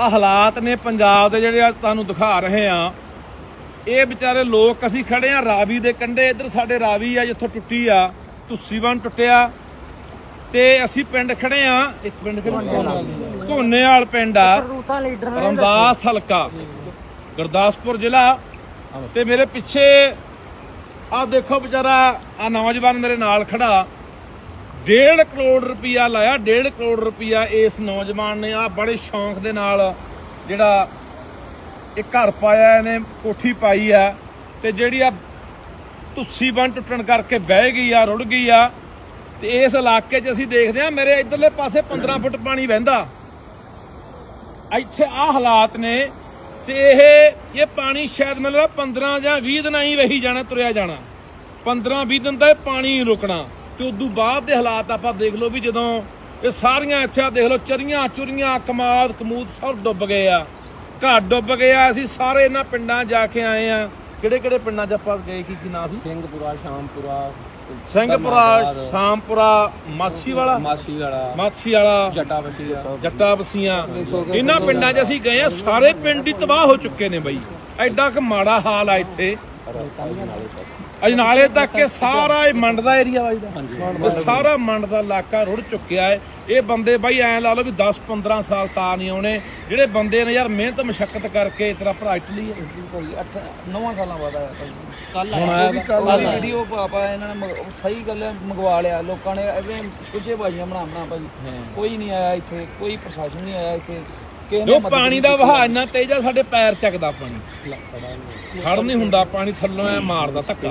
ਆ ਹਾਲਾਤ ਨੇ ਪੰਜਾਬ ਦੇ ਜਿਹੜੇ ਅੱਜ ਤੁਹਾਨੂੰ ਦਿਖਾ ਰਹੇ ਆ ਇਹ ਵਿਚਾਰੇ ਲੋਕ ਅਸੀਂ ਖੜੇ ਆ ਰਾਵੀ ਦੇ ਕੰਢੇ। ਇੱਧਰ ਸਾਡੇ ਰਾਵੀ ਆ, ਜਿੱਥੋਂ ਟੁੱਟੀ ਆ। ਤੁਸੀਵਨ ਟੁੱਟਿਆ। ਤੇ ਅਸੀਂ ਪਿੰਡ ਖੜੇ ਆ ਇੱਕ ਪਿੰਡ ਘੋਨੇਵਾਲ ਪਿੰਡ ਆ। ਰਮਦਾਸ ਹਲਕਾ, ਗੁਰਦਾਸਪੁਰ ਜ਼ਿਲ੍ਹਾ। ਤੇ ਮੇਰੇ ਪਿੱਛੇ ਆ ਦੇਖੋ ਵਿਚਾਰਾ, ਆ ਨੌਜਵਾਨ ਮੇਰੇ ਨਾਲ ਖੜਾ। 1.5 ਕਰੋੜ ਰੁਪਇਆ ਲਾਇਆ 1.5 ਕਰੋੜ ਰੁਪਇਆ ਇਸ ਨੌਜਵਾਨ ਨੇ ਆ ਬੜੇ ਸ਼ੌਂਕ ਦੇ ਨਾਲ ਜਿਹੜਾ ਇਹ ਘਰ ਪਾਇਆ, ਇਹਨੇ ਕੋਠੀ ਪਾਈ ਆ ਤੇ ਜਿਹੜੀ ਆ ਤੁਸੀ ਬਣ ਟੁੱਟਣ ਕਰਕੇ ਬਹਿ ਗਈ ਆ, ਰੁੜ ਗਈ ਆ ਤੇ ਇਸ ਇਲਾਕੇ 'ਚ ਅਸੀਂ ਦੇਖਦੇ ਆ ਮੇਰੇ ਇਧਰਲੇ ਪਾਸੇ 15 ਫੁੱਟ ਪਾਣੀ ਵਹਿੰਦਾ। ਇੱਥੇ ਆ ਹਾਲਾਤ ਨੇ ਤੇ ਇਹ ਇਹ ਪਾਣੀ ਸ਼ਾਇਦ ਮਤਲਬ 15 ਜਾਂ 20 ਦਿਨਾਂ ਹੀ ਵਹੀ ਜਾਣਾ, ਤੁਰਿਆ ਜਾਣਾ। 15 20 ਦਿਨ ਦਾ ਇਹ ਪਾਣੀ ਹੀ ਰੁਕਣਾ। ਤੇ ਉਦੋਂ ਬਾਅਦ ਦੇ ਹਾਲਾਤ ਆਪਾਂ ਦੇਖ ਲਓ ਵੀ ਜਦੋਂ ਇਹ ਸਾਰੀਆਂ ਇੱਥੇ ਆ ਦੇਖ ਲਓ ਚਰੀਆਂ ਚੁਰੀਆਂ ਕਮਾਦ ਕਮੂਦ ਸਭ ਡੁੱਬ ਗਏ ਆ। ਘਰ ਡੁੱਬ ਗਏ ਆ ਅਸੀਂ ਸਾਰੇ ਇਹਨਾਂ ਪਿੰਡਾਂ ਜਾ ਕੇ ਆਏ ਆ। ਕਿਹੜੇ ਕਿਹੜੇ ਪਿੰਡਾਂ 'ਚ ਆਪਾਂ ਗਏ ਕੀ ਕੀ ਨਾਂ ਸੀ? ਸਿੰਘਪੁਰਾ ਸ਼ਾਮਪੁਰਾ ਸਿੰਘਪੁਰਾ ਸ਼ਾਮਪੁਰਾ ਮਾਛੀ ਵਾਲਾ ਮਾਸੀ ਵਾਲਾ ਮਾਛੀ ਵਾਲਾ ਜੱਟਾ ਬਸੀਆਂ ਇਹਨਾਂ ਪਿੰਡਾਂ 'ਚ ਅਸੀਂ ਗਏ ਆ ਸਾਰੇ ਪਿੰਡ ਹੀ ਤਬਾਹ ਹੋ ਚੁੱਕੇ ਨੇ ਬਈ। ਐਡਾ ਕਿ ਮਾੜਾ ਹਾਲ ਆ ਇੱਥੇ। ਅਜਨਾਲੇ ਤੱਕ ਇਹ ਸਾਰਾ ਇਹ ਮੰਡ ਦਾ ਏਰੀਆ ਵੱਜਦਾ ਇਹ ਸਾਰਾ ਮੰਡ ਦਾ ਇਲਾਕਾ ਰੁੜ ਚੁੱਕਿਆ ਹੈ। ਇਹ ਬੰਦੇ ਬਾਈ ਐ ਲਾ ਲਓ ਵੀ 10 15 ਸਾਲ ਤਾਂ ਨਹੀਂ ਆਉਣੇ। ਜਿਹੜੇ ਬੰਦੇ ਨੇ ਯਾਰ ਮਿਹਨਤ ਮਸ਼ੱਕਤ ਕਰਕੇ ਤੇਰਾ ਭਰਾ ਇਟਲੀ ਹੈ ਭਾਈ 8 9 ਸਾਲਾਂ ਬਾਅਦ ਆਇਆ ਕੱਲ ਆਇਆ? ਕੱਲ ਵੀਡੀਓ ਪਾਪਾ ਇਹਨਾਂ ਨੇ ਸਹੀ ਗੱਲ ਹੈ ਮੰਗਵਾ ਲਿਆ। ਲੋਕਾਂ ਨੇ ਐਵੇਂ ਛੁੱਚੇ ਬਾਜੀਆਂ ਬਣਾ ਬਣਾ ਭਾਈ ਕੋਈ ਨਹੀਂ ਆਇਆ ਇੱਥੇ ਕੋਈ ਪ੍ਰਸ਼ਾਸਨ ਨਹੀਂ ਆਇਆ ਇੱਥੇ। ਜੋ ਪਾਣੀ ਦਾ। ਵਹਾਅ ਇੰਨਾ ਤੇਜ਼ ਆ ਸਾਡੇ ਪੈਰ ਚੱਕਦਾ ਪਾਣੀ। ਖੜ ਨਹੀਂ। ਹੁੰਦਾ ਪਾਣੀ ਥੱਲੋਂ ਐ ਮਾਰਦਾ ਧੱਕਾ।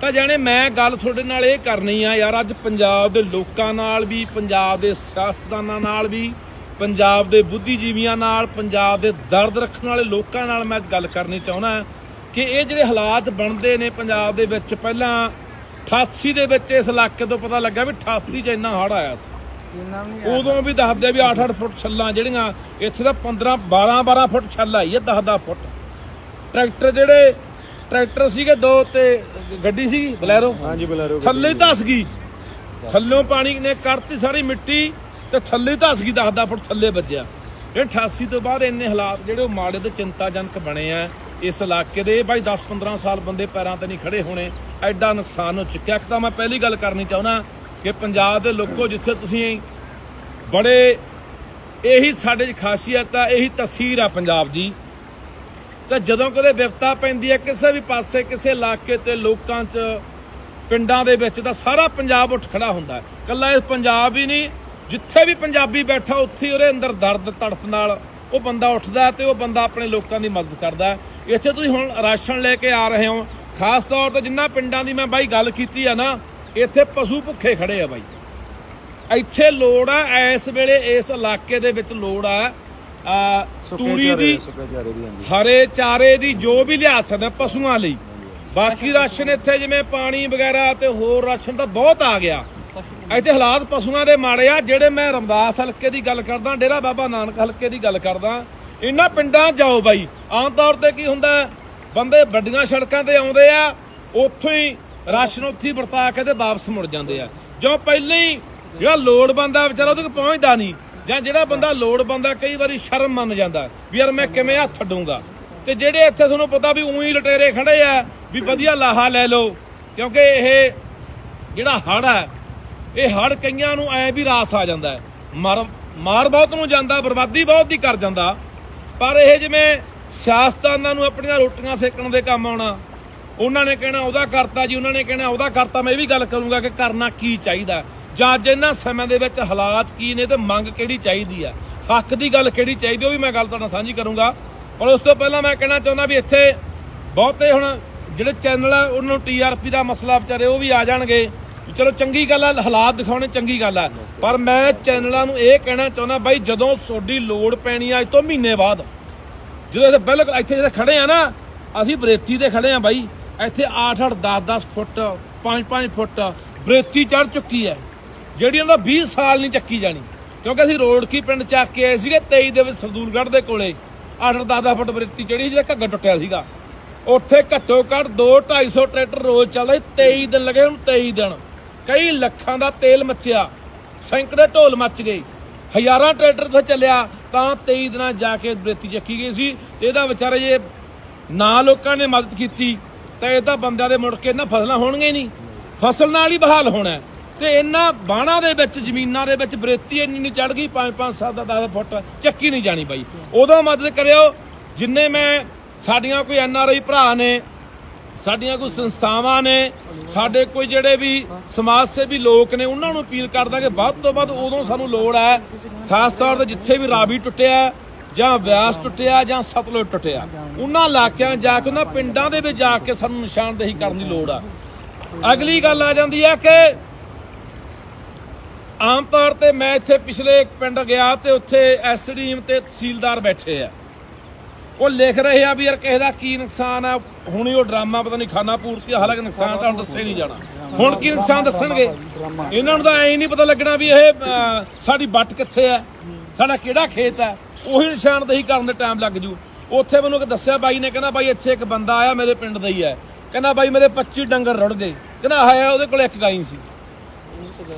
ਤਾਂ ਜਾਣੇ ਮੈਂ ਗੱਲ ਤੁਹਾਡੇ ਨਾਲ ਇਹ ਕਰਨੀ ਆ ਯਾਰ ਅੱਜ ਪੰਜਾਬ ਦੇ ਲੋਕਾਂ ਨਾਲ ਵੀ ਪੰਜਾਬ ਦੇ ਸਿਆਸਤਦਾਨਾਂ ਨਾਲ ਵੀ ਪੰਜਾਬ ਦੇ ਬੁੱਧੀਜੀਵੀਆਂ ਨਾਲ ਪੰਜਾਬ ਦੇ ਦਰਦ ਰੱਖਣ ਵਾਲੇ ਲੋਕਾਂ ਨਾਲ ਮੈਂ ਗੱਲ ਕਰਨੀ ਚਾਹੁੰਦਾ ਕਿ ਇਹ ਜਿਹੜੇ ਹਾਲਾਤ ਬਣਦੇ ਨੇ ਪੰਜਾਬ ਦੇ ਵਿੱਚ ਪਹਿਲਾਂ 88 ਦੇ ਵਿੱਚ ਇਸ ਇਲਾਕੇ ਤੋਂ ਪਤਾ ਲੱਗਾ ਵੀ 88 ਚ ਇੰਨਾ ਹੜ ਆਇਆ ਸੀ। ਉਦੋਂ ਵੀ ਦੱਸਦੇ ਵੀ 8-8 ਫੁੱਟ ਛੱਲਾਂ ਜਿਹੜੀਆਂ ਇੱਥੇ ਤਾਂ 15 12-12 ਫੁੱਟ ਛੱਲ ਆਈ ਹੈ 10-10 ਫੁੱਟ। ਟਰੈਕਟਰ ਜਿਹੜੇ ਟਰੈਕਟਰ ਸੀਗੇ ਦੋ ਤੇ ਗੱਡੀ ਸੀਗੀ ਬਲੈਰੋ? ਹਾਂਜੀ ਬਲੈਰੋ ਥੱਲੇ ਧਸ ਗਈ। ਥੱਲੋਂ ਪਾਣੀ ਨੇ ਕਰਤੀ ਸਾਰੀ ਮਿੱਟੀ ਤੇ ਥੱਲੇ ਧਸ ਗਈ 10-10 ਫੁੱਟ ਥੱਲੇ ਵੱਜਿਆ। ਇਹ 88 ਤੋਂ ਬਾਅਦ ਇੰਨੇ ਹਾਲਾਤ ਜਿਹੜੇ ਉਹ ਮਾੜੇ ਤੇ ਚਿੰਤਾਜਨਕ ਬਣੇ ਆ ਇਸ ਇਲਾਕੇ ਦੇ। ਬਾਈ 10-15 ਸਾਲ ਬੰਦੇ ਪੈਰਾਂ ਤੇ ਨਹੀਂ ਖੜੇ ਹੋਣੇ ਐਡਾ ਨੁਕਸਾਨ ਹੋ ਚੁੱਕਿਆ। ਇੱਕ ਤਾਂ ਮੈਂ ਪਹਿਲੀ ਗੱਲ ਕਰਨੀ ਚਾਹੁੰਦਾ ਕਿ ਪੰਜਾਬ ਦੇ ਲੋਕੋ ਜਿੱਥੇ ਤੁਸੀਂ ਬੜੇ, ਇਹੀ ਸਾਡੇ 'ਚ ਖਾਸੀਅਤ ਆ, ਇਹੀ ਤਸਵੀਰ ਆ ਪੰਜਾਬ ਦੀ। ਤਾਂ ਜਦੋਂ ਕਦੇ ਵਿਪਤਾ ਪੈਂਦੀ ਹੈ, ਕਿਸੇ ਵੀ ਪਾਸੇ, ਕਿਸੇ ਇਲਾਕੇ ਤੇ ਲੋਕਾਂ 'ਚ, ਪਿੰਡਾਂ ਦੇ ਵਿੱਚ ਤਾਂ ਸਾਰਾ ਪੰਜਾਬ ਉੱਠ ਖੜਾ ਹੁੰਦਾ ਹੈ। ਕੱਲਾ ਇਹ ਪੰਜਾਬ ਹੀ ਨਹੀਂ, ਜਿੱਥੇ ਵੀ ਪੰਜਾਬੀ ਬੈਠਾ, ਉੱਥੇ ਹੀ ਉਹਦੇ ਅੰਦਰ ਦਰਦ ਤੜਫ ਨਾਲ ਉਹ ਬੰਦਾ ਉੱਠਦਾ ਤੇ ਉਹ ਬੰਦਾ ਆਪਣੇ ਲੋਕਾਂ ਦੀ ਮਦਦ ਕਰਦਾ ਇੱਥੇ ਤੁਸੀਂ ਹੁਣ ਰਾਸ਼ਨ ਲੈ ਕੇ ਆ ਰਹੇ ਹੋ। ਖਾਸ ਤੌਰ ਤੇ ਜਿੰਨਾ ਪਿੰਡਾਂ ਦੀ ਮੈਂ ਬਾਈ ਗੱਲ ਕੀਤੀ ਆ ਨਾ ਇੱਥੇ ਪਸ਼ੂ ਭੁੱਖੇ ਖੜੇ ਆ ਬਾਈ। ਇੱਥੇ ਲੋੜ ਆ ਇਸ ਵੇਲੇ ਇਸ ਇਲਾਕੇ ਦੇ ਵਿੱਚ ਲੋੜ ਆ ਆ, ਤੂੜੀ ਦੀ ਹਰੇ ਚਾਰੇ ਦੀ ਜੋ ਵੀ ਲਿਆ ਸਕਦਾ ਪਸ਼ੂਆਂ ਲਈ। ਬਾਕੀ ਰਾਸ਼ਨ ਇੱਥੇ ਜਿਵੇਂ ਪਾਣੀ ਵਗੈਰਾ ਤੇ ਹੋਰ ਰਾਸ਼ਨ ਤਾਂ ਬਹੁਤ ਆ ਗਿਆ। ਇੱਥੇ ਹਾਲਾਤ ਪਸ਼ੂਆਂ ਦੇ ਮਾੜੇ ਆ ਜਿਹੜੇ ਮੈਂ ਰਮਦਾਸ ਹਲਕੇ ਦੀ ਗੱਲ ਕਰਦਾ ਡੇਰਾ ਬਾਬਾ ਨਾਨਕ ਹਲਕੇ ਦੀ ਗੱਲ ਕਰਦਾ। ਇਹਨਾਂ ਪਿੰਡਾਂ ਜਾਓ ਬਾਈ ਆਮ ਤੌਰ ਤੇ ਕੀ ਹੁੰਦਾ? ਬੰਦੇ ਵੱਡੀਆਂ ਸੜਕਾਂ ਤੇ ਆਉਂਦੇ ਆ ਉੱਥੋਂ ਹੀ ਰਾਸ਼ਨ ਉੱਥੇ ਵਰਤਾ ਕੇ ਤੇ ਵਾਪਸ ਮੁੜ ਜਾਂਦੇ ਆ। ਜੋ ਪਹਿਲਾਂ ਹੀ ਜਿਹੜਾ ਲੋੜ ਬੰਦਾ ਵਿਚਾਰਾ ਉਹਦੇ ਕੋਲ ਪਹੁੰਚਦਾ ਨਹੀਂ, ਜਾਂ ਜਿਹੜਾ ਬੰਦਾ ਲੋੜ ਬੰਦਾ ਕਈ ਵਾਰੀ ਸ਼ਰਮ ਮੰਨ ਜਾਂਦਾ ਵੀ ਯਾਰ ਮੈਂ ਕਿਵੇਂ ਹੱਥ ਡੂੰਗਾ ਤੇ ਜਿਹੜੇ ਇੱਥੇ ਤੁਹਾਨੂੰ ਪਤਾ ਵੀ ਉਹੀ ਲਟੇਰੇ ਖੜੇ ਆ ਵੀ ਵਧੀਆ ਲਾਹਾ ਲੈ ਲਓ, ਕਿਉਂਕਿ ਇਹ ਜਿਹੜਾ ਹੜ ਹੈ, ਇਹ ਹੜ ਕਈਆਂ ਨੂੰ ਐ ਵੀ ਰਾਸ ਆ ਜਾਂਦਾ ਹੈ। ਮਾਰ ਮਾਰ ਬਹੁਤ ਨੂੰ ਜਾਂਦਾ, ਬਰਬਾਦੀ ਬਹੁਤ ਦੀ ਕਰ ਜਾਂਦਾ। ਪਰ ਇਹ ਜਿਵੇਂ ਸਿਆਸਤਦਾਨਾਂ ਨੂੰ ਆਪਣੀਆਂ ਰੋਟੀਆਂ ਸੇਕਣ ਦੇ ਕੰਮ ਆਉਣਾ ਉਹਨਾਂ ਨੇ ਕਹਿਣਾ ਉਹਦਾ ਕਰਤਾ ਜੀ, ਉਹਨਾਂ ਨੇ ਕਹਿਣਾ ਉਹਦਾ ਕਰਤਾ, ਮੈਂ ਇਹ ਵੀ ਗੱਲ ਕਰੂੰਗਾ ਕਿ ਕਰਨਾ ਕੀ ਚਾਹੀਦਾ ਜਾਂ ਅੱਜ ਇਹਨਾਂ ਸਮੇਂ ਦੇ ਵਿੱਚ ਹਾਲਾਤ ਕੀ ਨੇ ਤੇ ਮੰਗ ਕਿਹੜੀ ਚਾਹੀਦੀ ਆ ਹੱਕ ਦੀ ਗੱਲ ਕਿਹੜੀ ਚਾਹੀਦੀ ਉਹ ਵੀ ਮੈਂ ਗੱਲ ਤੁਹਾਡੇ ਨਾਲ ਸਾਂਝੀ ਕਰੂੰਗਾ। ਪਰ ਉਸ ਤੋਂ ਪਹਿਲਾਂ ਮੈਂ ਕਹਿਣਾ ਚਾਹੁੰਦਾ ਵੀ ਇੱਥੇ ਬਹੁਤੇ ਹੁਣ ਜਿਹੜੇ ਚੈਨਲ ਆ, ਉਹਨਾਂ ਨੂੰ ਟੀਆਰਪੀ ਦਾ ਮਸਲਾ ਵਿਚਾਰੇ ਉਹ ਵੀ ਆ ਜਾਣਗੇ। ਵੀ ਚਲੋ ਚੰਗੀ ਗੱਲ ਆ, ਹਾਲਾਤ ਦਿਖਾਉਣੇ ਚੰਗੀ ਗੱਲ ਆ। ਪਰ ਮੈਂ ਚੈਨਲਾਂ ਨੂੰ ਇਹ ਕਹਿਣਾ ਚਾਹੁੰਦਾ, ਬਾਈ ਜਦੋਂ ਤੁਹਾਡੀ ਲੋੜ ਪੈਣੀ ਆ, ਅੱਜ ਤੋਂ ਮਹੀਨੇ ਬਾਅਦ, ਜਦੋਂ ਇੱਥੇ ਬਿਲਕੁਲ ਇੱਥੇ ਜਿਹੜੇ ਖੜੇ ਆ ਨਾ, ਅਸੀਂ ਬਰੇਤੀ ਤੇ ਖੜੇ ਆ ਬਾਈ। ਇੱਥੇ 8-8 10-10 ਫੁੱਟ 5-5 ਫੁੱਟ ਬਰੇਤੀ ਚੜ ਚੁੱਕੀ ਹੈ। ਜਿਹੜੀ ਉਹਨਾਂ 20 ਸਾਲ ਨਹੀਂ ਚੱਕੀ ਜਾਣੀ। ਕਿਉਂਕਿ ਅਸੀਂ ਰੋੜਕੀ ਪਿੰਡ ਚੱਕ ਕੇ ਆਏ ਸੀਗੇ 23 ਦੇ ਵਿੱਚ ਸਰਦੂਲਗੜ੍ਹ ਦੇ ਕੋਲੇ। 8-8 10-10 ਫੁੱਟ ਬਰੇਤੀ ਜਿਹੜੀ ਜਿਹੜਾ ਘੱਗਾ ਟੁੱਟਿਆ ਸੀਗਾ। ਉੱਥੇ ਘੱਟੋ ਘੱਟ 2-250 ਟਰੈਕਟਰ ਰੋਜ਼ ਚੱਲਦੇ ਸੀ। 23 ਦਿਨ ਲੱਗੇ ਹੁਣ 23 ਦਿਨ। ਕਈ ਲੱਖਾਂ ਦਾ ਤੇਲ ਮੱਚਿਆ। ਸੈਂਕੜੇ ਢੋਲ ਮੱਚ ਗਏ। ਹਜ਼ਾਰਾਂ ਟਰੈਕਟਰ ਤੋਂ ਚੱਲਿਆ। ਤਾਂ 23 ਦਿਨਾਂ ਜਾ ਕੇ ਬਰੇਤੀ ਚੱਕੀ ਗਈ ਸੀ। ਇਹਦਾ ਵਿਚਾਰੇ ਜੇ ਨਾ ਲੋਕਾਂ ਨੇ ਮਦਦ ਕੀਤੀ ਤਾਂ ਇਹ ਤਾਂ ਬੰਦਿਆਂ ਦੇ ਮੁੜ ਕੇ ਇਹਨਾਂ ਫਸਲਾਂ ਹੋਣਗੀਆਂ ਨਹੀਂ। ਫਸਲ ਨਾਲ ਹੀ ਬਹਾਲ ਹੋਣਾ ਹੈ। ਤੇ ਇਹਨਾਂ ਬਾਣਾ ਦੇ ਵਿੱਚ, ਜ਼ਮੀਨਾਂ ਦੇ ਵਿੱਚ ਬਰੇਤੀ ਇੰਨੀ ਨਹੀਂ ਚੜ ਗਈ 5 5 7 10 ਫੁੱਟ ਚੱਕੀ ਨਹੀਂ ਜਾਣੀ ਬਾਈ। ਉਦੋਂ ਮਦਦ ਕਰਿਓ, ਜਿੰਨੇ ਮੈਂ, ਸਾਡੀਆਂ ਕੋਈ ਐਨ ਆਰ ਆਈ ਭਰਾ ਨੇ, ਸਾਡੀਆਂ ਕੋਈ ਸੰਸਥਾਵਾਂ ਨੇ, ਸਾਡੇ ਕੋਈ ਜਿਹੜੇ ਵੀ ਸਮਾਜ ਸੇਵੀ ਲੋਕ ਨੇ, ਉਹਨਾਂ ਨੂੰ ਅਪੀਲ ਕਰਦਾ ਕਿ ਵੱਧ ਤੋਂ ਵੱਧ ਉਦੋਂ ਸਾਨੂੰ ਲੋੜ ਹੈ, ਖਾਸ ਤੌਰ ਤੇ ਜਿੱਥੇ ਵੀ ਰਾਵੀ ਟੁੱਟਿਆ, ਜਾਂ ਬਿਆਸ ਟੁੱਟਿਆ, ਜਾਂ ਸਤਲੁਜ ਟੁੱਟਿਆ। ਉਹਨਾਂ ਇਲਾਕਿਆਂ ਜਾ ਕੇ, ਉਹਨਾਂ ਪਿੰਡਾਂ ਦੇ ਵਿੱਚ ਜਾ ਕੇ ਸਾਨੂੰ ਨਿਸ਼ਾਨਦੇਹੀ ਕਰਨ ਦੀ ਲੋੜ ਆ। ਅਗਲੀ ਗੱਲ ਆ ਜਾਂਦੀ ਹੈ ਕਿ ਆਮ ਤੌਰ ਤੇ ਮੈਂ ਇੱਥੇ ਪਿਛਲੇ ਇੱਕ ਪਿੰਡ ਗਿਆ ਤੇ ਉੱਥੇ ਐਸਡੀਐਮ ਤੇ ਤਹਿਸੀਲਦਾਰ ਬੈਠੇ ਆ। ਉਹ ਲਿਖ ਰਹੇ ਆ ਵੀ ਯਾਰ ਕਿਸੇ ਦਾ ਕੀ ਨੁਕਸਾਨ ਆ, ਹੁਣੀ ਉਹ ਡਰਾਮਾ ਪਤਾ ਨਹੀਂ ਖਾਨਾ ਪੂਰਤੀ ਹਾਲਾਂਕਿ ਨੁਕਸਾਨ ਤਾਂ ਹੁਣ ਦੱਸੇ ਨਹੀਂ ਜਾਣਾ। ਹੁਣ ਕੀ ਨੁਕਸਾਨ ਦੱਸਣਗੇ? ਇਹਨਾਂ ਨੂੰ ਤਾਂ ਐਂ ਨਹੀਂ ਪਤਾ ਲੱਗਣਾ ਵੀ ਇਹ ਸਾਡੀ ਬੱਟ ਕਿੱਥੇ ਆ, ਸਾਡਾ ਕਿਹੜਾ ਖੇਤ ਆ, ਉਹੀ ਨਿਸ਼ਾਨਦੇਹੀ ਕਰਨ ਦੇ ਟਾਈਮ ਲੱਗ ਜੂ। ਉੱਥੇ ਮੈਨੂੰ ਇੱਕ ਦੱਸਿਆ ਬਾਈ ਨੇ, ਕਹਿੰਦਾ ਬਾਈ ਇੱਥੇ ਇੱਕ ਬੰਦਾ ਆਇਆ ਮੇਰੇ ਪਿੰਡ ਦਾ ਹੀ ਹੈ। ਕਹਿੰਦਾ ਬਾਈ ਮੇਰੇ 25 ਡੰਗਰ ਰੁੜ ਗਏ। ਕਹਿੰਦਾ ਆਇਆ ਉਹਦੇ ਕੋਲ ਇੱਕ ਗਾਈ ਸੀ।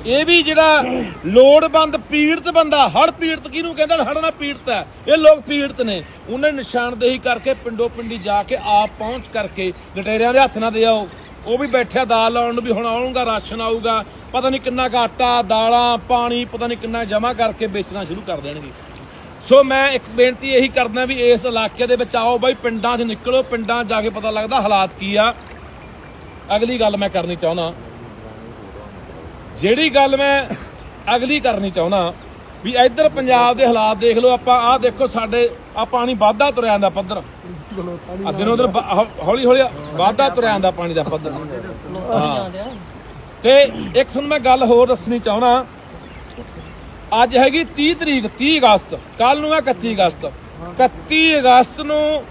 ਇਹ ਵੀ ਜਿਹੜਾ ਲੋੜਵੰਦ ਪੀੜਤ ਬੰਦਾ ਹੜ ਪੀੜਤ ਕਿਹਨੂੰ ਕਹਿੰਦਾ ਹੜ ਨਾਲ ਪੀੜਤ ਹੈ। ਇਹ ਲੋਕ ਪੀੜਤ ਨੇ। ਉਹਨੇ ਨਿਸ਼ਾਨਦੇਹੀ ਕਰਕੇ ਪਿੰਡੋ ਪਿੰਡੀ ਜਾ ਕੇ ਆਪ ਪਹੁੰਚ ਕਰਕੇ ਲਟੇਰਿਆਂ ਦੇ ਹੱਥ ਨਾਲ ਦੇ ਆਓ। ਉਹ ਵੀ ਬੈਠਿਆ, ਦਾਲ ਲਾਉਣ ਨੂੰ ਵੀ ਹੁਣ ਆਉਣਗਾ ਰਾਸ਼ਨ ਆਊਗਾ। ਪਤਾ ਨਹੀਂ ਕਿੰਨਾ ਕੁ ਆਟਾ, ਦਾਲਾਂ, ਪਾਣੀ, ਪਤਾ ਨਹੀਂ ਕਿੰਨਾ ਜਮ੍ਹਾਂ ਕਰਕੇ ਵੇਚਣਾ ਸ਼ੁਰੂ ਕਰ ਦੇਣਗੇ। ਸੋ ਮੈਂ ਇੱਕ ਬੇਨਤੀ ਇਹੀ ਕਰਦਾ ਵੀ ਇਸ ਇਲਾਕੇ ਦੇ ਵਿੱਚ ਆਓ ਬਾਈ, ਪਿੰਡਾਂ 'ਚ ਨਿਕਲੋ, ਪਿੰਡਾਂ 'ਚ ਜਾ ਕੇ ਪਤਾ ਲੱਗਦਾ ਹਾਲਾਤ ਕੀ ਆ। ਅਗਲੀ ਗੱਲ ਮੈਂ ਕਰਨੀ ਚਾਹੁੰਦਾ। ਜਿਹੜੀ ਗੱਲ ਮੈਂ ਅਗਲੀ ਕਰਨੀ ਚਾਹੁੰਦਾ, ਵੀ ਇੱਧਰ ਪੰਜਾਬ ਦੇ ਹਾਲਾਤ ਦੇਖ ਲਓ, ਆਪਾਂ ਆਹ ਦੇਖੋ ਸਾਡੇ ਆ ਪਾਣੀ ਵਾਧਾ ਤੁਰਿਆ ਜਾਂਦਾ ਪੱਧਰ। ਆ ਦਿਨੋਂ ਦਿਨ ਹੌਲੀ ਹੌਲੀ ਵਾਧਾ ਤੁਰਿਆ ਜਾਂਦਾ ਪਾਣੀ ਦਾ ਪੱਧਰ। ਹਾਂ। ਤੇ ਇੱਕ ਤੁਹਾਨੂੰ ਮੈਂ ਗੱਲ ਹੋਰ ਦੱਸਣੀ ਚਾਹੁੰਦਾ ਅੱਜ ਹੈਗੀ 30 ਤਰੀਕ 30 ਅਗਸਤ ਕੱਲ ਨੂੰ ਹੈ 31 ਅਗਸਤ। 31 ਅਗਸਤ ਨੂੰ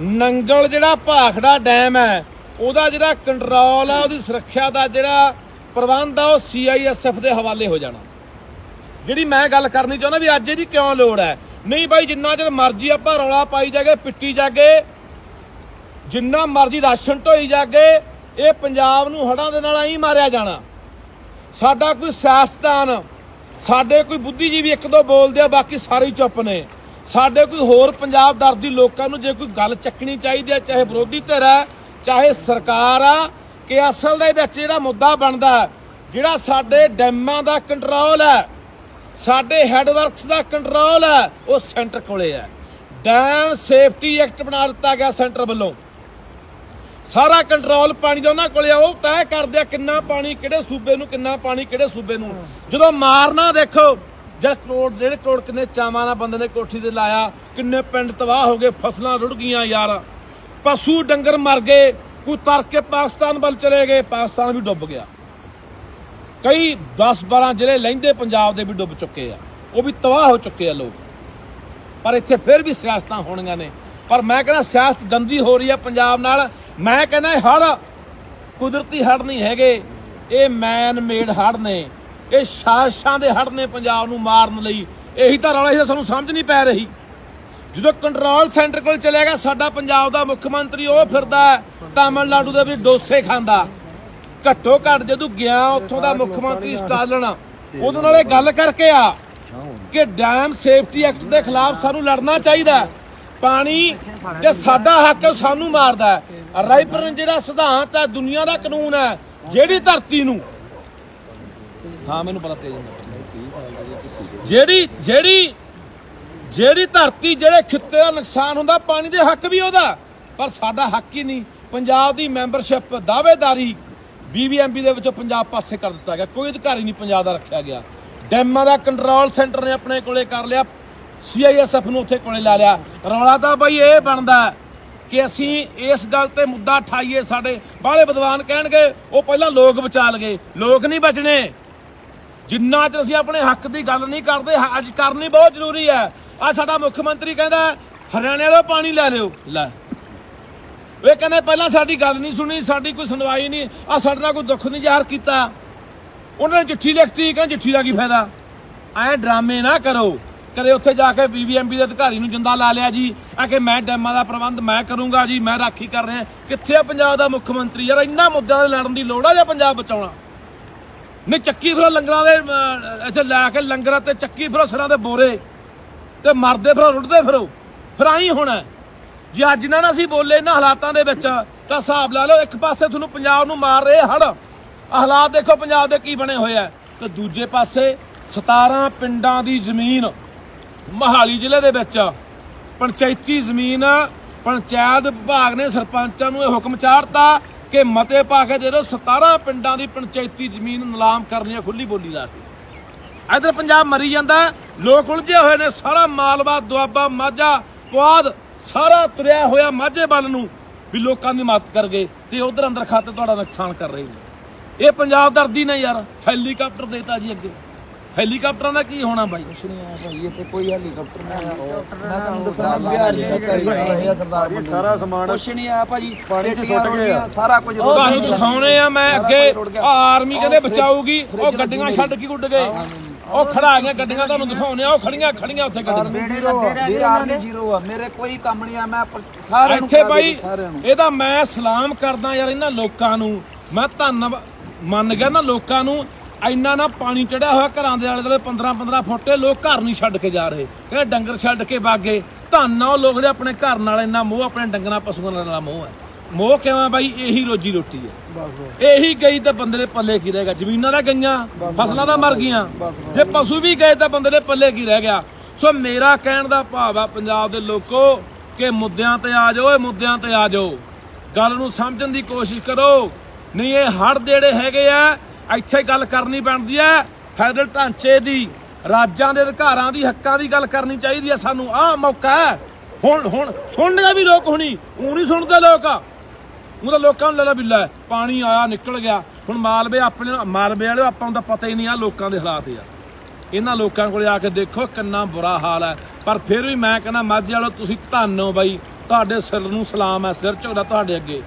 ਨੰਗਲ ਜਿਹੜਾ ਭਾਖੜਾ ਡੈਮ ਹੈ, ਉਹਦਾ ਜਿਹੜਾ ਕੰਟਰੋਲ ਆ, ਉਹਦੀ ਸੁਰੱਖਿਆ ਦਾ ਜਿਹੜਾ ਪ੍ਰਬੰਧ ਆ, ਉਹ ਸੀਆਈਐਸਐਫ ਦੇ ਹਵਾਲੇ ਹੋ ਜਾਣਾ। ਜਿਹੜੀ ਮੈਂ ਗੱਲ ਕਰਨੀ ਚਾਹੁੰਦਾ ਵੀ ਅੱਜ ਇਹਦੀ ਕਿਉਂ ਲੋੜ ਹੈ? ਨਹੀਂ ਬਾਈ, ਜਿੰਨਾ ਚਿਰ ਮਰਜ਼ੀ ਆਪਾਂ ਰੌਲਾ ਪਾਈ ਜਾਗੇ, ਪਿੱਟੀ ਜਾਗੇ, ਜਿੰਨਾ ਮਰਜ਼ੀ ਰਾਸ਼ਨ ਢੋਈ ਜਾਗੇ, ਇਹ ਪੰਜਾਬ ਨੂੰ ਹੜਾਂ ਦੇ ਨਾਲ ਐਂ ਮਾਰਿਆ ਜਾਣਾ। ਸਾਡਾ ਕੋਈ ਸਿਆਸਤਦਾਨ ਸਾਡੇ ਕੋਈ ਬੁੱਧੀਜੀਵੀ ਇੱਕ ਦੋ ਬੋਲਦੇ ਆ, ਬਾਕੀ ਸਾਰੇ ਹੀ ਚੁੱਪ ਨੇ। ਸਾਡੇ ਕੋਈ ਹੋਰ ਪੰਜਾਬ ਦਰ ਦੀ ਲੋਕਾਂ ਨੂੰ ਜੇ ਕੋਈ ਗੱਲ ਚੱਕਣੀ ਚਾਹੀਦੀ ਹੈ ਚਾਹੇ ਵਿਰੋਧੀ ਧਿਰ ਹੈ ਚਾਹੇ ਸਰਕਾਰ ਆ, ਕਿ ਅਸਲ ਦੇ ਵਿੱਚ ਜਿਹੜਾ ਮੁੱਦਾ ਬਣਦਾ ਜਿਹੜਾ ਸਾਡੇ ਡੈਮਾਂ ਦਾ ਕੰਟਰੋਲ ਹੈ, ਸਾਡੇ ਹੈਡਵਰਕਸ ਦਾ ਕੰਟਰੋਲ ਹੈ, ਉਹ ਸੈਂਟਰ ਕੋਲੇ ਹੈ। ਡੈਮ ਸੇਫਟੀ ਐਕਟ ਬਣਾ ਦਿੱਤਾ ਗਿਆ ਸੈਂਟਰ ਵੱਲੋਂ। ਸਾਰਾ ਕੰਟਰੋਲ ਪਾਣੀ ਦਾ ਉਹਨਾਂ ਕੋਲੇ ਆ ਉਹ ਤੈਅ ਕਰਦੇ ਆ ਕਿੰਨਾ ਪਾਣੀ ਕਿਹੜੇ ਸੂਬੇ ਨੂੰ, ਕਿੰਨਾ ਪਾਣੀ ਕਿਹੜੇ ਸੂਬੇ ਨੂੰ। ਜਦੋਂ ਮਾਰਨਾ ਦੇਖੋ ਜਦ ਕਰੋੜ ਜਿਹੜੇ ਕਰੋੜ ਕਿੰਨੇ ਚਾਵਾਂ ਨਾਲ ਬੰਦੇ ਨੇ ਕੋਠੀ ਤੇ ਲਾਇਆ, ਕਿੰਨੇ ਪਿੰਡ ਤਬਾਹ ਹੋ ਗਏ, ਫਸਲਾਂ ਰੁੜ ਗਈਆਂ ਯਾਰ। ਪਸ਼ੂ ਡੰਗਰ ਮਰ ਗਏ, ਕੋਈ ਤਰ ਕੇ ਪਾਕਿਸਤਾਨ ਵੱਲ ਚਲੇ ਗਏ, ਪਾਕਿਸਤਾਨ ਵੀ ਡੁੱਬ ਗਿਆ। ਕਈ 10 12 ਜ਼ਿਲ੍ਹੇ ਲਹਿੰਦੇ ਪੰਜਾਬ ਦੇ ਵੀ ਡੁੱਬ ਚੁੱਕੇ ਆ। ਉਹ ਵੀ ਤਬਾਹ ਹੋ ਚੁੱਕੇ ਆ ਲੋਕ। ਪਰ ਇੱਥੇ ਫਿਰ ਵੀ ਸਿਆਸਤਾਂ ਹੋਣੀਆਂ ਨੇ। ਪਰ ਮੈਂ ਕਹਿੰਦਾ ਸਿਆਸਤ ਗੰਦੀ ਹੋ ਰਹੀ ਹੈ ਪੰਜਾਬ ਨਾਲ। ਮੈਂ ਕਹਿੰਦਾ ਇਹ ਹੜ ਕੁਦਰਤੀ ਹੜ ਨਹੀਂ ਹੈਗੇ। ਇਹ ਮੈਨ ਮੇਡ ਹੜ ਨੇ। ਇਹ ਸਾਸ਼ਾਂ ਦੇ ਹੜ ਨੇ ਪੰਜਾਬ ਨੂੰ ਮਾਰਨ ਲਈ। ਇਹੀ ਤਾਂ ਰੌਲਾ ਸੀ ਸਾਨੂੰ ਸਮਝ ਨਹੀਂ ਪੈ ਰਹੀ। ਜਦੋਂ ਕੰਟਰੋਲ ਸੈਂਟਰ ਕੋਲ ਚਲਿਆ ਗਿਆ, ਸਾਡਾ ਪੰਜਾਬ ਦਾ ਮੁੱਖ ਮੰਤਰੀ ਉਹ ਫਿਰਦਾ ਤਾਮਿਲਨਾਡੂ ਦੇ ਵਿੱਚ ਡੋਸੇ ਖਾਂਦਾ। ਘੱਟੋ ਘੱਟ ਜਦੋਂ ਗਿਆ ਉੱਥੋਂ ਦਾ ਮੁੱਖ ਮੰਤਰੀ ਸਟਾਲਨ, ਉਹਦੇ ਨਾਲ ਇਹ ਗੱਲ ਕਰਕੇ ਆ ਕਿ ਡੈਮ ਸੇਫਟੀ ਐਕਟ ਦੇ ਖਿਲਾਫ ਸਾਨੂੰ ਲੜਨਾ ਚਾਹੀਦਾ ਪਾਣੀ ਜੇ ਸਾਡਾ ਹੱਕ ਹੈ ਸਾਨੂੰ ਮਾਰਦਾ ਹੈ। ਰਾਈਪਰਨ ਜਿਹੜਾ ਸਿਧਾਂਤ ਹੈ ਦੁਨੀਆ ਦਾ ਕਾਨੂੰਨ ਹੈ ਜਿਹੜੀ ਧਰਤੀ ਨੂੰ। ਹਾਂ ਮੈਨੂੰ ਪਤਾ ਤੇਜ ਜਿਹੜੀ ਜਿਹੜੀ ਜਿਹੜੀ ਧਰਤੀ ਜਿਹੜੇ ਖਿੱਤੇ ਦਾ ਨੁਕਸਾਨ ਹੁੰਦਾ ਪਾਣੀ ਦੇ ਹੱਕ ਵੀ ਉਹਦਾ। ਪਰ ਸਾਡਾ ਹੱਕ ਹੀ ਨਹੀਂ। ਪੰਜਾਬ ਦੀ ਮੈਂਬਰਸ਼ਿਪ ਦਾਅਵੇਦਾਰੀ ਬੀਬੀਐਮਬੀ ਦੇ ਵਿੱਚੋਂ ਪੰਜਾਬ ਪਾਸੇ ਕਰ ਦਿੱਤਾ ਗਿਆ। ਕੋਈ ਅਧਿਕਾਰੀ ਨਹੀਂ ਪੰਜਾਬ ਦਾ ਰੱਖਿਆ ਗਿਆ। ਡੈਮਾਂ ਦਾ ਕੰਟਰੋਲ ਸੈਂਟਰ ਨੇ ਆਪਣੇ ਕੋਲੇ ਕਰ ਲਿਆ। ਸੀਆਈਐਸਐਫ ਨੂੰ ਉੱਥੇ ਕੋਲੇ ਲਾ ਲਿਆ। ਰੌਲਾ ਤਾਂ ਬਈ ਇਹ ਬਣਦਾ ਕਿ ਅਸੀਂ ਇਸ ਗੱਲ ਤੇ ਮੁੱਦਾ ਠਾਈਏ, ਸਾਡੇ ਬਾਹਲੇ ਵਿਦਵਾਨ ਕਹਿਣਗੇ, ਉਹ ਪਹਿਲਾਂ ਲੋਕ ਬਚਾ ਲਗੇ। ਲੋਕ ਨਹੀਂ ਬਚਣੇ। ਜਿੰਨਾ ਚਿਰ ਅਸੀਂ ਆਪਣੇ ਹੱਕ ਦੀ ਗੱਲ ਨਹੀਂ ਕਰਦੇ ਅੱਜ ਕਰਨੀ ਬਹੁਤ ਜ਼ਰੂਰੀ ਹੈ। ਆ ਸਾਡਾ ਮੁੱਖ ਮੰਤਰੀ ਕਹਿੰਦਾ ਹਰਿਆਣੇ ਵਾਲੋ ਪਾਣੀ ਲੈ ਲਿਓ। ਲੈ। ਇਹ ਕਹਿੰਦੇ ਪਹਿਲਾਂ ਸਾਡੀ ਗੱਲ ਨਹੀਂ ਸੁਣੀ, ਸਾਡੀ ਕੋਈ ਸੁਣਵਾਈ ਨਹੀਂ। ਆ ਸਾਡੇ ਨਾਲ ਕੋਈ ਦੁੱਖ ਨਹੀਂ ਜ਼ਾਹਰ ਕੀਤਾ। ਉਹਨਾਂ ਨੇ ਚਿੱਠੀ ਲਿਖਤੀ, ਕਹਿੰਦੇ ਚਿੱਠੀ ਦਾ ਕੀ ਫਾਇਦਾ? ਐ ਡਰਾਮੇ ਨਾ ਕਰੋ। ਕਦੇ ਉੱਥੇ ਜਾ ਕੇ ਬੀਬੀਐਮਬੀ ਦੇ ਅਧਿਕਾਰੀ ਨੂੰ ਜਿੰਦਾ ਲਾ ਲਿਆ ਜੀ। ਆ ਕਿ ਮੈਂ ਡੈਮਾਂ ਦਾ ਪ੍ਰਬੰਧ ਮੈਂ ਕਰੂੰਗਾ ਜੀ, ਮੈਂ ਰਾਖੀ ਕਰ ਰਿਹਾ। ਕਿੱਥੇ ਆ ਪੰਜਾਬ ਦਾ ਮੁੱਖ ਮੰਤਰੀ? ਯਾਰ ਇੰਨਾ ਮੁੱਦਿਆਂ ਦੇ ਲੜਨ ਦੀ ਲੋੜ ਆ ਜਾਂ ਪੰਜਾਬ ਬਚਾਉਣਾ? ਨਹੀਂ, ਚੱਕੀ ਫਿਰੋ ਲੰਗਰਾਂ ਦੇ ਇੱਥੇ ਲੈ ਕੇ ਲੰਗਰਾਂ ਤੇ ਚੱਕੀ ਫਿਰੋ ਸਿਰਾਂ ਦੇ ਬੋਰੇ। ਤੇ ਮਰਦੇ ਫਿਰੋ ਰੁੱਟਦੇ ਫਿਰੋ। ਫਿਰ ਆਈ ਹੋਣਾ। ਜੇ ਅੱਜ ਨਾ ਨਾ ਅਸੀਂ ਬੋਲੇ ਇਹਨਾਂ ਹਾਲਾਤਾਂ ਦੇ ਵਿੱਚ, ਤਾਂ ਹਿਸਾਬ ਲਾ ਲਓ, ਇੱਕ ਪਾਸੇ ਤੁਹਾਨੂੰ ਪੰਜਾਬ ਨੂੰ ਮਾਰ ਰਹੇ ਹੜ ਹਾਲਾਤ ਦੇਖੋ, ਪੰਜਾਬ ਦੇ ਕੀ ਬਣੇ ਹੋਏ ਆ। ਤੇ ਦੂਜੇ ਪਾਸੇ 17 ਪਿੰਡਾਂ ਦੀ ਜ਼ਮੀਨ ਮਹਾਲੀ ਜ਼ਿਲ੍ਹੇ ਦੇ ਵਿੱਚ ਪੰਚਾਇਤੀ ਜ਼ਮੀਨ, ਪੰਚਾਇਤ ਵਿਭਾਗ ਨੇ ਸਰਪੰਚਾਂ ਨੂੰ ਇਹ ਹੁਕਮ ਚਾੜਤਾ ਕਿ ਮਤੇ ਪਾ ਕੇ ਦੇ ਦਿਓ 17 ਪਿੰਡਾਂ ਦੀ ਪੰਚਾਇਤੀ ਜ਼ਮੀਨ ਨਿਲਾਮ ਕਰਨੀ ਹੈ ਖੁੱਲੀ ਬੋਲੀ ਲਾ ਕੇ ਇਧਰ ਪੰਜਾਬ ਮਰੀ ਜਾਂਦਾ, ਲੋਕ ਉਲਝੇ ਹੋਏ ਨੇ, ਸਾਰਾ ਮਾਲਵਾ, ਦੁਆਬਾ, ਮਾਝਾ, ਪੁਆਧ, ਸਾਰਾ ਤੁਰਿਆ ਹੋਇਆ ਮਾਝੇ ਵੱਲ ਨੂੰ ਵੀ ਲੋਕਾਂ ਦੀ ਮਦਦ ਕਰ ਗਏ ਤੇ ਉਧਰ ਅੰਦਰ ਖਾਤੇ ਤੁਹਾਡਾ ਨੁਕਸਾਨ ਕਰ ਰਹੇ ਨੇ। ਇਹ ਪੰਜਾਬ ਦਰਦੀ ਨੇ ਯਾਰ ਹੈਲੀਕਾਪਟਰ ਦੇਤਾ ਜੀ ਅੱਗੇ। ਹੈਲੀਕਾਪਟਰਾਂ ਦਾ ਕੀ ਹੋਣਾ ਬਾਈ? ਕੁਛ ਨਹੀਂ ਆਇਆ ਭਾਈ ਇੱਥੇ ਕੋਈ ਹੈਲੀਕਾਪਟਰ ਨਹੀਂ ਆਇਆ ਮੈਂ ਤੁਹਾਨੂੰ ਦੱਸਣਾ ਬਿਹਾਰ ਦੀ ਸਰਕਾਰੀ ਹੈ ਸਰਦਾਰ ਜੀ ਸਾਰਾ ਸਮਾਨ ਕੁਛ ਨਹੀਂ ਆਇਆ ਭਾਜੀ ਪਾਣੀ 'ਚ ਸੁੱਟ ਆ। ਗਈਆਂ, ਸਾਰਾ ਕੁਝ ਤੁਹਾਨੂੰ ਗਿਆ। ਦਿਖਾਉਣੇ ਆ ਮੈਂ ਅੱਗੇ। ਆਰਮੀ ਕਹਿੰਦੇ ਬਚਾਊਗੀ ਉਹ ਗੱਡੀਆਂ ਛੱਡ ਕੇ ਉੱਡ ਗਏ। ਉਹ ਖੜਾ ਗਈਆਂ ਗੱਡੀਆਂ ਤੁਹਾਨੂੰ ਦਿਖਾਉਣੇ ਆ ਉਹ ਖੜੀਆਂ ਖੜੀਆਂ ਉੱਥੇ ਗੱਡੀਆਂ। ਵੀਰ ਆਰਮੀ ਜ਼ੀਰੋ ਆ। ਮੇਰੇ ਕੋਈ ਕੰਮ ਨਹੀਂ ਆ ਮੈਂ ਸਾਰਿਆਂ ਨੂੰ ਇੱਥੇ ਨੂੰ। ਇਹਦਾ ਮੈਂ ਸਲਾਮ ਕਰਦਾ ਯਾਰ ਇਹਨਾਂ ਲੋਕਾਂ ਨੂੰ। ਮੈਂ ਧੰਨ ਮੰਨ ਗਿਆ ਨਾ ਲੋਕਾਂ ਨੂੰ ਇੰਨਾ ਨਾ ਪਾਣੀ ਚੜਿਆ ਹੋਇਆ ਘਰਾਂ ਦੇ ਆਲੇ ਦੁਆਲੇ 15 15 ਫੁੱਟੇ ਲੋਕ ਘਰ ਨਹੀਂ ਛੱਡ ਕੇ ਜਾ ਰਹੇ। ਕਹਿੰਦੇ ਡੰਗਰ ਛੱਡ ਕੇ ਬਾਗੇ। ਧੰਨ ਉਹ ਲੋਕ ਜਿਹੜੇ ਆਪਣੇ ਘਰ ਨਾਲ ਇੰਨਾ ਮੋਹ ਆਪਣੇ ਡੰਗਰਾਂ ਪਸ਼ੂਆਂ ਨਾਲ ਮੋਹ ਹੈ। ਮੋਹ ਕਿਵੇਂ ਬਾਈ? ਇਹੀ ਰੋਜੀ ਰੋਟੀ ਹੈ। ਇਹੀ ਗਈ ਤਾਂ ਬੰਦੇ ਦੇ ਪੱਲੇ ਕੀ ਰਹੇਗਾ ਜ਼ਮੀਨਾਂ ਦਾ ਗਈਆਂ ਫਸਲਾਂ ਦਾ ਮਰ ਗਈਆਂ। ਜੇ ਪਸ਼ੂ ਵੀ ਗਏ ਤਾਂ ਬੰਦੇ ਦੇ ਪੱਲੇ ਕੀ ਰਹਿ ਗਿਆ? ਸੋ ਮੇਰਾ ਕਹਿਣ ਦਾ ਭਾਵ ਆ ਪੰਜਾਬ ਦੇ ਲੋਕੋ ਕਿ ਮੁੱਦਿਆਂ ਤੇ ਆ ਜਾਓ ਇਹ ਮੁੱਦਿਆਂ ਤੇ ਆ ਜਾਓ। ਗੱਲ ਨੂੰ ਸਮਝਣ ਦੀ ਕੋਸ਼ਿਸ਼ ਕਰੋ। ਨਹੀਂ ਇਹ ਹੜ ਜਿਹੜੇ ਹੈਗੇ ਆ ਇੱਥੇ ਗੱਲ ਕਰਨੀ ਪੈਂਦੀ ਹੈ। ਫੈਡਰਲ ਢਾਂਚੇ ਦੀ, ਰਾਜਾਂ ਦੇ ਅਧਿਕਾਰਾਂ ਦੀ, ਹੱਕਾਂ ਦੀ ਗੱਲ ਕਰਨੀ ਚਾਹੀਦੀ ਹੈ ਸਾਨੂੰ। ਆਹ ਮੌਕਾ ਹੈ। ਹੁਣ ਹੁਣ ਸੁਣਨਗੇ ਵੀ ਲੋਕ ਹੁਣੀ ਉਹ ਨਹੀਂ ਸੁਣਦੇ ਲੋਕ। ਉਹ ਤਾਂ ਲੋਕਾਂ ਨੂੰ ਲੱਲਾ ਬਿੱਲਾ ਪਾਣੀ ਆਇਆ, ਨਿਕਲ ਗਿਆ। ਹੁਣ ਮਾਲਵੇ ਆਪਣੇ, ਮਾਲਵੇ ਵਾਲੇ ਆਪਾਂ ਨੂੰ ਤਾਂ ਪਤਾ ਹੀ ਨਹੀਂ ਆ ਲੋਕਾਂ ਦੇ ਹਾਲਾਤ ਆ ਇਹਨਾਂ ਲੋਕਾਂ ਕੋਲੇ ਆ ਕੇ ਦੇਖੋ ਕਿੰਨਾ ਬੁਰਾ ਹਾਲ ਹੈ। ਪਰ ਫਿਰ ਵੀ ਮੈਂ ਕਹਿੰਦਾ, ਮਾਝੇ ਵਾਲੋ ਤੁਸੀਂ ਧੰਨ ਹੋ ਬਾਈ। ਤੁਹਾਡੇ ਸਿਰ ਨੂੰ ਸਲਾਮ ਹੈ, ਸਿਰ ਝੁਕਦਾ ਤੁਹਾਡੇ ਅੱਗੇ।